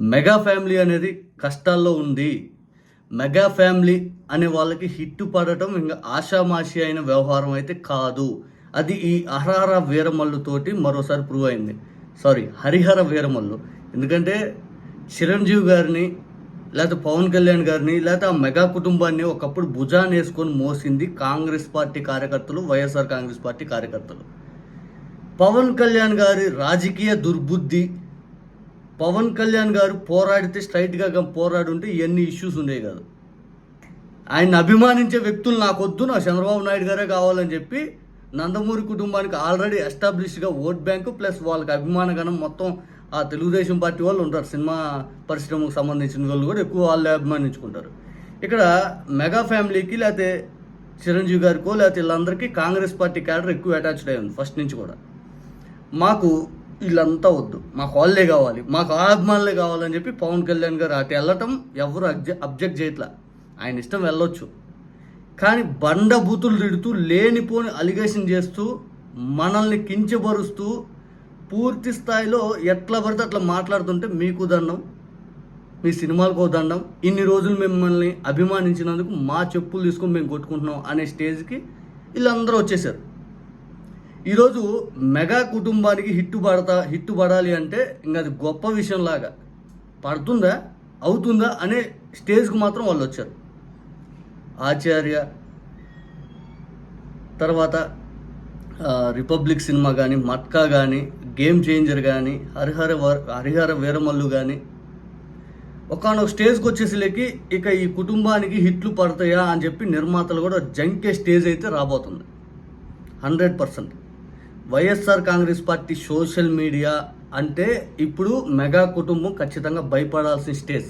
Mega family అనేది కష్టాల్లో ఉంది. మెగా ఫ్యామిలీ అనే వాళ్ళకి హిట్ పడటం ఇంకా ఆషామాషి అయిన వ్యవహారం అయితే కాదు. అది ఈ అహరహర వీరమల్లుతోటి మరోసారి ప్రూవ్ అయింది. సారీ హరిహర వీరమల్లు. ఎందుకంటే చిరంజీవి గారిని లేకపోతే పవన్ కళ్యాణ్ గారిని లేకపోతే ఆ మెగా కుటుంబాన్ని ఒకప్పుడు భుజాన్ని వేసుకొని మోసింది కాంగ్రెస్ పార్టీ కార్యకర్తలు వైఎస్ఆర్ కాంగ్రెస్ పార్టీ కార్యకర్తలు. పవన్ కళ్యాణ్ గారి రాజకీయ దుర్బుద్ధి పవన్ కళ్యాణ్ గారు పోరాడితే స్ట్రైట్గా పోరాడి ఉంటే ఇవన్నీ ఇష్యూస్ ఉండేవి కాదు. ఆయన అభిమానించే వ్యక్తులు నాకు వద్దు నా చంద్రబాబు నాయుడు గారే కావాలని చెప్పి నందమూరి కుటుంబానికి ఆల్రెడీ ఎస్టాబ్లిష్గా ఓట్ బ్యాంకు ప్లస్ వాళ్ళకి అభిమానగణం మొత్తం ఆ తెలుగుదేశం పార్టీ వాళ్ళు ఉంటారు. సినిమా పరిశ్రమకు సంబంధించిన వాళ్ళు కూడా ఎక్కువ వాళ్ళే అభిమానించుకుంటారు. ఇక్కడ మెగా ఫ్యామిలీకి లేకపోతే చిరంజీవి గారికో లేకపోతే వీళ్ళందరికీ కాంగ్రెస్ పార్టీ క్యాడర్ ఎక్కువ అటాచ్డ్ అయ్యింది ఫస్ట్ నుంచి కూడా. మాకు వీళ్ళంతా వద్దు. మాకు వాళ్ళే కావాలి. మాకు ఆత్మాలే కావాలని చెప్పి పవన్ కళ్యాణ్ గారు అటు వెళ్ళటం ఎవరు అబ్జెక్ట్ చేయట్లా. ఆయన ఇష్టం వెళ్ళొచ్చు. కానీ బండ బూతులు తిడుతూ లేనిపోని అలిగేషన్ చేస్తూ మనల్ని కించపరుస్తూ పూర్తి స్థాయిలో ఎట్లా పడితే అట్లా మాట్లాడుతుంటే మీకు దండం మీ సినిమాలకు దండం ఇన్ని రోజులు మిమ్మల్ని అభిమానించినందుకు మా చెప్పులు తీసుకొని మేము కొట్టుకుంటున్నాం అనే స్టేజ్కి వీళ్ళందరూ వచ్చేసారు. ఈరోజు మెగా కుటుంబానికి హిట్టు పడతా హిట్టు పడాలి అంటే ఇంకా అది గొప్ప విషయంలాగా పడుతుందా అవుతుందా అనే స్టేజ్కి మాత్రం వాళ్ళు వచ్చారు. ఆచార్య తర్వాత రిపబ్లిక్ సినిమా కానీ మట్కా కానీ గేమ్ చేంజర్ కానీ హరిహర వర్- హరిహర వీరమల్లు కానీ ఒకనొక స్టేజ్కి వచ్చేసరికి ఇక ఈ కుటుంబానికి హిట్లు పడతాయా అని చెప్పి నిర్మాతలు కూడా జంకే స్టేజ్ అయితే రాబోతుంది. Hundred percent. YSR Congress party social media అంటే ఇప్పుడు మెగా కుటుంబం ఖచ్చితంగా భయపడాల్సిన స్టేజ్.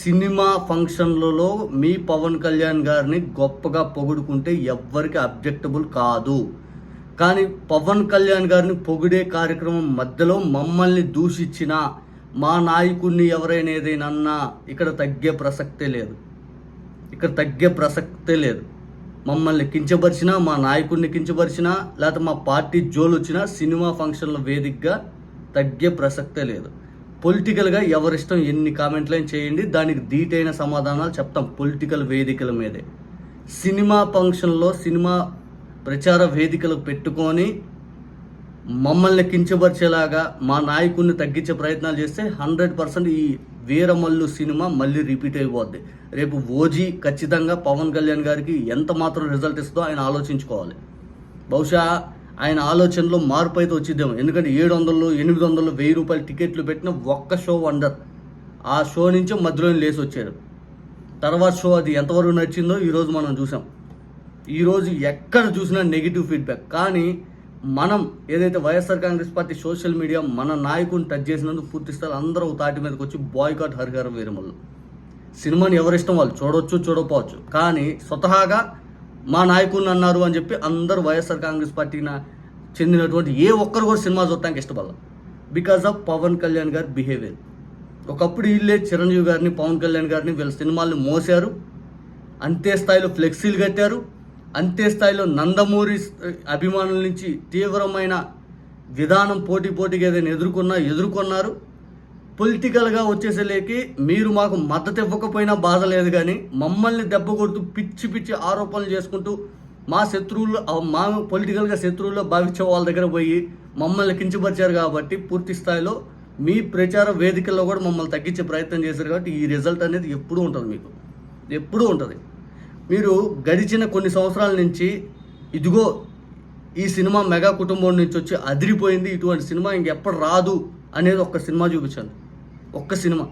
సినిమా ఫంక్షన్లలో మీ పవన్ కళ్యాణ్ గారిని గొప్పగా పొగుడుకుంటే ఎవ్వరికి అబ్జెక్టబుల్ కాదు. కానీ పవన్ కళ్యాణ్ గారిని పొగిడే కార్యక్రమం మధ్యలో మమ్మల్ని దూషించిన మా నాయకుడిని ఎవరైనా ఏదైనా అన్నా ఇక్కడ తగ్గే ప్రసక్తే లేదు. ఇక్కడ తగ్గే ప్రసక్తే లేదు. మమ్మల్ని కించపరిచినా మా నాయకుడిని కించపరిచినా లేకపోతే మా పార్టీ జోలు వచ్చినా సినిమా ఫంక్షన్ల వేదికగా తగ్గే ప్రసక్తే లేదు. పొలిటికల్గా ఎవరిష్టం ఎన్ని కామెంట్లైనా చేయండి దానికి ధీటైన సమాధానాలు చెప్తాం పొలిటికల్ వేదికల మీదే. సినిమా ఫంక్షన్లో సినిమా ప్రచార వేదికలు పెట్టుకొని మమ్మల్ని కించపరిచేలాగా మా నాయకుడిని తగ్గించే ప్రయత్నాలు చేస్తే హండ్రెడ్ పర్సెంట్ ఈ వీరమల్లు సినిమా మళ్ళీ రిపీట్ అయిపోద్ది. రేపు ఓజీ ఖచ్చితంగా పవన్ కళ్యాణ్ గారికి ఎంత మాత్రం రిజల్ట్ ఇస్తుందో ఆయన ఆలోచించుకోవాలి. బహుశా ఆయన ఆలోచనలో మార్పు అయితే వచ్చిద్దాం ఎందుకంటే ఏడు వందలు ఎనిమిది వందలు వెయ్యి రూపాయలు టికెట్లు పెట్టిన ఒక్క షో వండర్. ఆ షో నుంచి మధ్యలో లేచి వచ్చారు. తర్వాత షో అది ఎంతవరకు నచ్చిందో ఈరోజు మనం చూసాం. ఈరోజు ఎక్కడ చూసినా నెగిటివ్ ఫీడ్బ్యాక్. కానీ మనం ఏదైతే YSR Congress party social media మన నాయకుని టచ్ చేసినందుకు పూర్తి స్థాయి అందరూ తాటి మీదకి వచ్చి బాయ్కాట్ హరిహర వీరమల్లు. సినిమాని ఎవరిష్టం వాళ్ళు చూడొచ్చు చూడకపోవచ్చు. కానీ స్వతహాగా మా నాయకుడిని అన్నారు అని చెప్పి అందరూ వైఎస్ఆర్ కాంగ్రెస్ పార్టీకి చెందినటువంటి ఏ ఒక్కరు కూడా సినిమా చూడటానికి ఇష్టపడాలి. బికాజ్ ఆఫ్ పవన్ కళ్యాణ్ గారి బిహేవియర్ ఒకప్పుడు వీళ్ళే చిరంజీవి గారిని పవన్ కళ్యాణ్ గారిని వీళ్ళ సినిమాల్ని మోసారు అంతే స్థాయిలో ఫ్లెక్సీలు కట్టారు. అంతే స్థాయిలో నందమూరి అభిమానుల నుంచి తీవ్రమైన విధానం పోటీ పోటీగా ఏదైనా ఎదుర్కొన్నా ఎదుర్కొన్నారు. పొలిటికల్గా వచ్చేసరికి మీరు మాకు మద్దతు ఇవ్వకపోయినా బాధ లేదు కానీ మమ్మల్ని దెబ్బ కొడుతూ పిచ్చి పిచ్చి ఆరోపణలు చేసుకుంటూ మా శత్రువులు మా పొలిటికల్గా శత్రువుల్లో భావించే వాళ్ళ దగ్గర పోయి మమ్మల్ని కించపరిచారు కాబట్టి పూర్తి స్థాయిలో మీ ప్రచార వేదికల్లో కూడా మమ్మల్ని తగ్గించే ప్రయత్నం చేశారు కాబట్టి ఈ రిజల్ట్ అనేది ఎప్పుడూ ఉంటుంది మీకు. ఎప్పుడూ ఉంటుంది. మీరు గడిచిన కొన్ని సంవత్సరాల నుంచి ఇదిగో ఈ సినిమా మెగా కుటుంబం నుంచి వచ్చి అదిరిపోయింది ఇటువంటి సినిమా ఇంకెప్పుడు రాదు అనేది ఒక్క సినిమా చూపించాను ఒక్క సినిమా.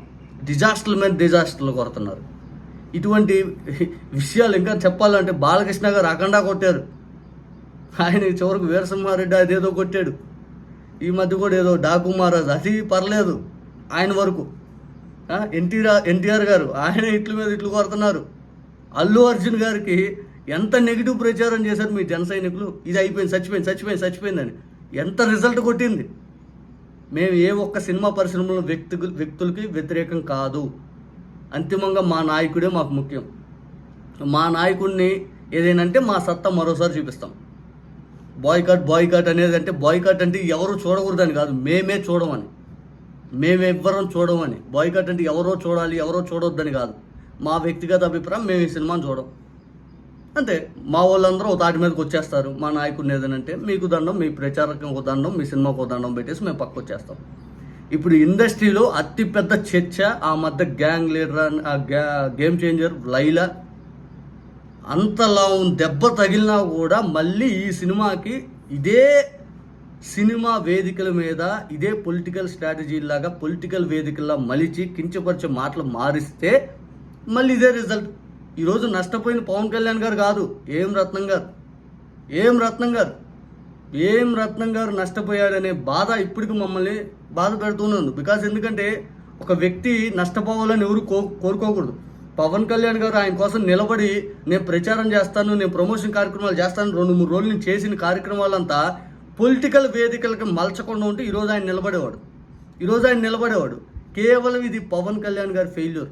డిజాస్టర్ల మీద డిజాస్టర్లు కొడుతున్నారు. ఇటువంటి విషయాలు ఇంకా చెప్పాలంటే బాలకృష్ణ గారు అఖండా కొట్టారు. ఆయన చివరకు వీరసింహారెడ్డి అదేదో కొట్టాడు. ఈ మధ్య కూడా ఏదో డాకు మహారాజ్ అది పర్లేదు. ఆయన వరకు. ఎన్టీఆర్ ఎన్టీఆర్ గారు ఆయన ఇట్ల మీద ఇట్లు కొడుతున్నారు. అల్లు అర్జున్ గారికి ఎంత నెగిటివ్ ప్రచారం చేశారు మీ జన సైనికులు? ఇది అయిపోయింది చచ్చిపోయింది చచ్చిపోయింది చచ్చిపోయిందని. ఎంత రిజల్ట్ కొట్టింది? మేము ఏ ఒక్క సినిమా పరిశ్రమలో వ్యక్తి వ్యక్తులకి వ్యతిరేకం కాదు. అంతిమంగా మా నాయకుడే మాకు ముఖ్యం. మా నాయకుడిని ఏదైనంటే మా సత్తా మరోసారి చూపిస్తాం. బాయ్కాట్ బాయ్కాట్ అనేది అంటే బాయ్కాట్ అంటే ఎవరు చూడకూడదని కాదు. మేమే చూడమని. మేమెవ్వరం చూడమని. బాయ్కాట్ అంటే ఎవరో చూడాలి ఎవరో చూడొద్దని కాదు. మా వ్యక్తిగత అభిప్రాయం మేము ఈ సినిమాని చూడం. అంతే. మా వాళ్ళందరూ ఒక తాటి మీదకి వచ్చేస్తారు. మా నాయకుడిని ఏదనంటే మీకు దండం మీ ప్రచారకం ఒక దండం మీ సినిమాకు ఒక దండం పెట్టేసి మేము పక్క వచ్చేస్తాం. ఇప్పుడు ఇండస్ట్రీలో అతిపెద్ద చర్చ ఆ మధ్య గ్యాంగ్ లీడర్ ఆ గ్యా గేమ్ చేంజర్ లైలా అంతలా దెబ్బ తగిలినా కూడా మళ్ళీ ఈ సినిమాకి ఇదే సినిమా వేదికల మీద ఇదే పొలిటికల్ స్ట్రాటజీ లాగా పొలిటికల్ వేదికల్లా మలిచి కించపరిచే మాటలు మారిస్తే మళ్ళీ ఇదే రిజల్ట్. ఈరోజు నష్టపోయిన పవన్ కళ్యాణ్ గారు కాదు ఏం రత్నం గారు? ఏం రత్నం గారు? ఏం రత్నం గారు నష్టపోయాడనే బాధ ఇప్పటికి మమ్మల్ని బాధ పెడుతున్నాను బికాజ్ ఎందుకంటే ఒక వ్యక్తి నష్టపోవాలని ఎవరు కో కోరుకోకూడదు. పవన్ కళ్యాణ్ గారు ఆయన కోసం నిలబడి నేను ప్రచారం చేస్తాను నేను ప్రమోషన్ కార్యక్రమాలు చేస్తాను రెండు మూడు రోజులు నేను చేసిన కార్యక్రమాలంతా పొలిటికల్ వేదికలకు మలచకుండా ఉంటే ఈరోజు ఆయన నిలబడేవాడు. ఈరోజు ఆయన నిలబడేవాడు. కేవలం ఇది పవన్ కళ్యాణ్ గారి ఫెయిల్యూర్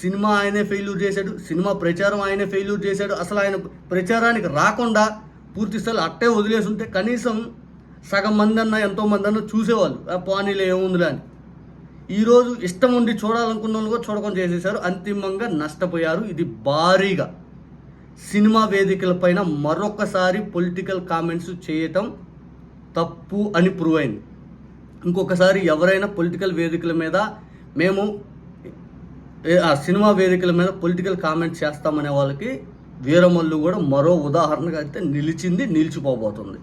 సినిమా ఆయనే ఫెయిల్యూర్ చేశాడు సినిమా ప్రచారం ఆయనే ఫెయిల్యూర్ చేశాడు. అసలు ఆయన ప్రచారానికి రాకుండా పూర్తి స్థాయి అట్టే వదిలేసి ఉంటే కనీసం సగం మంది అన్న ఎంతో మంది అన్న చూసేవాళ్ళు. పానీలో ఏముందిలే అని. ఈరోజు ఇష్టం ఉండి చూడాలనుకున్న వాళ్ళు కూడా చూడకుండా చేసేసారు అంతిమంగా నష్టపోయారు. ఇది భారీగా. సినిమా వేదికల పైన మరొకసారి పొలిటికల్ కామెంట్స్ చేయటం తప్పు అని ప్రూవ్ అయింది. ఇంకొకసారి ఎవరైనా పొలిటికల్ వేదికల మీద మేము ఆ సినిమా వేదికల మీద పొలిటికల్ కామెంట్స్ చేస్తామనే వాళ్ళకి వీరమల్లు కూడా మరో ఉదాహరణగా అయితే నిలిచింది నిలిచిపోబోతుంది.